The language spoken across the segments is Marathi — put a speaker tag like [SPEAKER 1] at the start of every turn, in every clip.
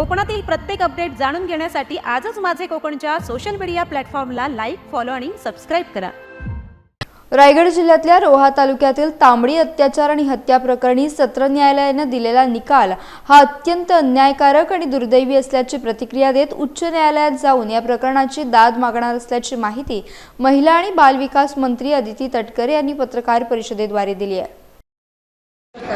[SPEAKER 1] कोकणातील प्रत्येक अपडेट जाणून घेण्यासाठी आजच माझे कोकणच्या सोशल मीडिया प्लॅटफॉर्मला लाईक फॉलो आणि सबस्क्राईब करा.
[SPEAKER 2] रायगड जिल्ह्यातल्या रोहा तालुक्यातील तांबडी अत्याचार आणि हत्या प्रकरणी सत्र न्यायालयानं दिलेला निकाल हा अत्यंत अन्यायकारक आणि दुर्दैवी असल्याची प्रतिक्रिया देत उच्च न्यायालयात जाऊन या प्रकरणाची दाद मागणार असल्याची माहिती महिला आणि बालविकास मंत्री अदिती तटकरे यांनी पत्रकार परिषदेद्वारे दिली आहे.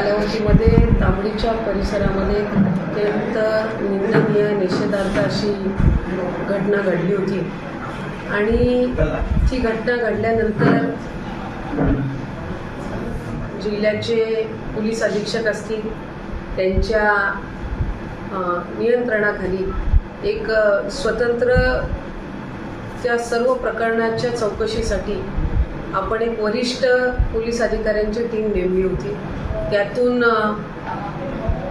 [SPEAKER 3] कालावधीमध्ये तांबडीच्या परिसरामध्ये अत्यंत निंदनीय निषेधार्थ अशी घटना घडली होती. आणि ती घटना घडल्यानंतर जिल्ह्याचे पोलीस अधीक्षक असतील त्यांच्या नियंत्रणाखाली एक स्वतंत्र त्या सर्व प्रकरणाच्या चौकशीसाठी आपण एक वरिष्ठ पोलीस अधिकाऱ्यांची टीम नेमली होती. त्यातून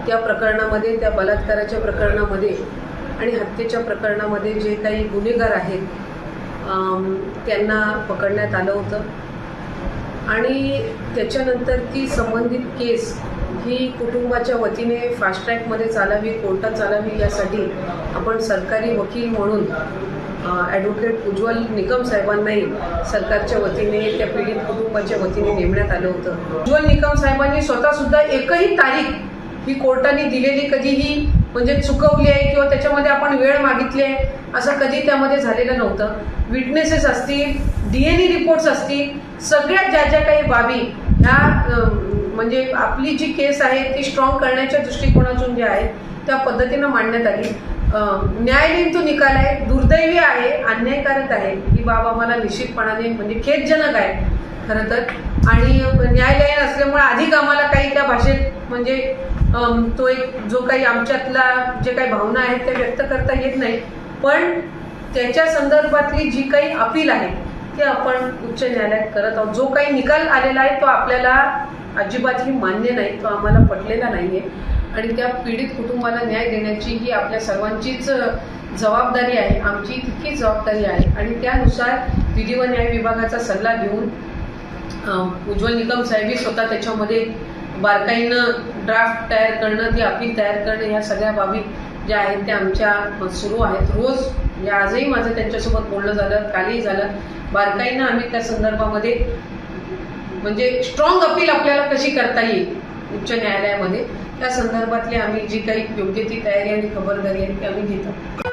[SPEAKER 3] त्या प्रकरणामध्ये त्या बलात्काराच्या प्रकरणामध्ये आणि हत्येच्या प्रकरणामध्ये जे काही गुन्हेगार आहेत त्यांना पकडण्यात आलं होतं. आणि त्याच्यानंतर ती संबंधित केस ही कुटुंबाच्या वतीने फास्ट ट्रॅकमध्ये चालावी कोर्टात चालावी यासाठी आपण सरकारी वकील म्हणून ॲडव्होकेट उज्ज्वल निकम साहेबांनाही सरकारच्या वतीने त्या पीडित कुटुंबाच्या वतीने नेमण्यात आलं होतं. उज्ज्वल निकम साहेबांनी स्वतःसुद्धा एकही तारीख ही कोर्टाने दिलेली कधीही म्हणजे चुकवली आहे किंवा त्याच्यामध्ये आपण वेळ मागितली आहे असं कधी त्यामध्ये झालेलं नव्हतं. विटनेसेस असतील डी एन ई रिपोर्ट्स असतील सगळ्या ज्या ज्या काही बाबी ह्या म्हणजे आपली जी केस आहे ती स्ट्रॉंग करण्याच्या दृष्टिकोनातून जे आहे त्या पद्धतीनं मांडण्यात आली. न्यायालयीन तो निकाल आहे दुर्दैवी आहे अन्यायकारक आहे ही बाब आम्हाला निश्चितपणाने म्हणजे खेदजनक आहे खरं तर. आणि न्यायालयीन असल्यामुळे अधिक आम्हाला काही त्या भाषेत म्हणजे तो एक जो काही आमच्यातला जे काही भावना आहेत त्या व्यक्त करता येत नाही. पण त्याच्या संदर्भातली जी काही अपील आहे ते आपण उच्च न्यायालयात करत आहोत. जो काही निकाल आलेला आहे तो आपल्याला अजिबातही मान्य नाही तो आम्हाला पटलेला नाही आहे आणि त्या पीडित कुटुंबाला न्याय देण्याची ही आपल्या सर्वांचीच जबाबदारी आहे आमची तितकीच जबाबदारी आहे. आणि त्यानुसार विधी व न्याय विभागाचा सल्ला घेऊन उज्ज्वल निकम साहेबही स्वतः त्याच्यामध्ये बारकाईनं ड्राफ्ट तयार करणं ती अपील तयार करणं ह्या सगळ्या बाबी ज्या आहेत त्या आमच्या सुरू आहेत. रोज म्हणजे आजही माझं त्यांच्यासोबत बोलणं झालं कालही झालं. बारकाईनं आम्ही त्या संदर्भामध्ये म्हणजे स्ट्रॉंग अपील आपल्याला कशी करता येईल उच्च न्यायालयामध्ये त्या संदर्भातली आम्ही जी काही योग्य ती तयारी आणि खबरदारी आहे ती आम्ही घेतो.